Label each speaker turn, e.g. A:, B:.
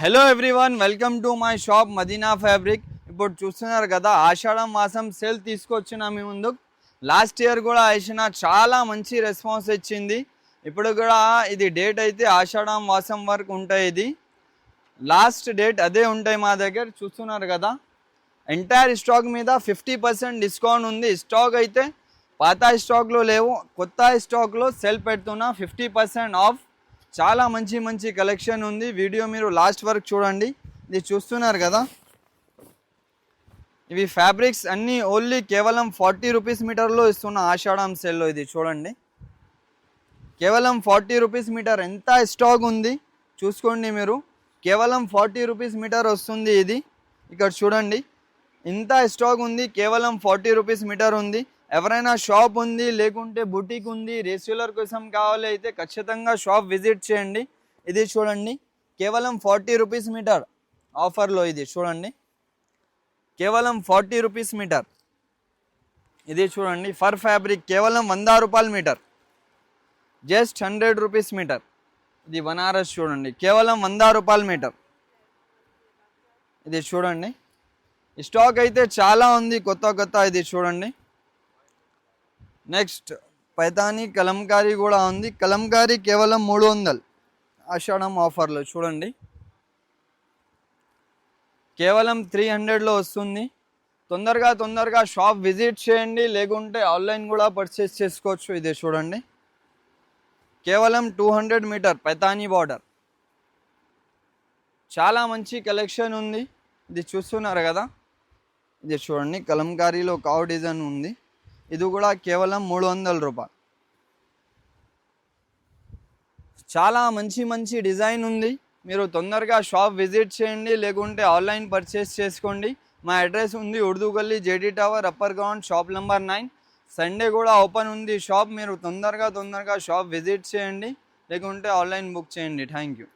A: Hello everyone welcome to my shop Madina fabric ఇప్పుడు చూస్తున్నారు కదా ఆషాఢం మాసం సేల్ తీసుకొచ్చిన మీ ముందు. లాస్ట్ ఇయర్ కూడా వేసిన చాలా మంచి రెస్పాన్స్ ఇచ్చింది ఇప్పుడు కూడా ఇది డేట్ అయితే ఆషాఢం మాసం వరకు ఉంటాయి ఇది. లాస్ట్ డేట్ అదే ఉంటాయి మా దగ్గర చూస్తున్నారు కదా. ఎంటైర్ స్టాక్ మీద ఫిఫ్టీ పర్సెంట్ డిస్కౌంట్ ఉంది. స్టాక్ అయితే పాత స్టాక్లో లేవు కొత్త స్టాక్లో సెల్ పెడుతున్నా ఫిఫ్టీ పర్సెంట్ ఆఫ్ చాలా మంచి మంచి కలెక్షన్ ఉంది. వీడియో మీరు లాస్ట్ వరకు చూడండి. ఇది చూస్తున్నారు కదా? ఇవి ఫ్యాబ్రిక్స్ అన్నీ ఓన్లీ కేవలం ఫార్టీ రూపీస్ మీటర్లో ఇస్తున్న ఆషాఢం సెల్లో ఇది చూడండి. కేవలం ఫార్టీ రూపీస్ మీటర్ ఎంత స్టాక్ ఉంది? చూసుకోండి మీరు. కేవలం ఫార్టీ రూపీస్ మీటర్ వస్తుంది ఇది. ఇక్కడ చూడండి. ఇంత స్టాక్ ఉంది. కేవలం ఫార్టీ రూపీస్ మీటర్ ఉంది. ఎవరైనా షాప్ ఉంది లేకుంటే బుటీక్ ఉంది రెస్యులర్ కోసం కావాలి అయితే ఖచ్చితంగా షాప్ విజిట్ చేయండి. ఇది చూడండి. కేవలం ఫార్టీ రూపీస్ మీటర్ ఆఫర్లో ఇది చూడండి. కేవలం ఫార్టీ రూపీస్ మీటర్. ఇది చూడండి. ఫర్ ఫ్యాబ్రిక్ కేవలం వంద రూపాయల metre. Just hundred rupees metre. ఇది బనారస్ చూడండి. కేవలం వంద రూపాయల మీటర్. ఇది చూడండి. స్టాక్ అయితే చాలా ఉంది. కొత్త కొత్త ఇది చూడండి. నెక్స్ట్ పైతాని కలంకారీ కూడా ఉంది. కలంకారీ కేవలం మూడు వందలు. ఆషాఢం ఆఫర్లో చూడండి. కేవలం త్రీ హండ్రెడ్లో వస్తుంది. తొందరగా తొందరగా షాప్ విజిట్ చేయండి. లేకుంటే ఆన్లైన్ కూడా పర్చేస్ చేసుకోవచ్చు. ఇది చూడండి. కేవలం two hundred metre Paithani border. చాలా మంచి కలెక్షన్ ఉంది. ఇది చూస్తున్నారు కదా. ఇది చూడండి. కలంకారీలో కావ్ డిజైన్ ఉంది. ఇది కూడా కేవలం మూడు వందల రూపాయలు. చాలా మంచి మంచి డిజైన్ ఉంది. మీరు తొందరగా షాప్ విజిట్ చేయండి లేకుంటే ఆన్లైన్ పర్చేస్ చేసుకోండి. మా అడ్రస్ ఉంది ఉర్దూ గల్లీ JD tower upper ground shop number nine. Sunday కూడా ఓపెన్ ఉంది. షాప్ మీరు తొందరగా తొందరగా షాప్ విజిట్ చేయండి లేకుంటే ఆన్లైన్ బుక్ చేయండి. Thank you.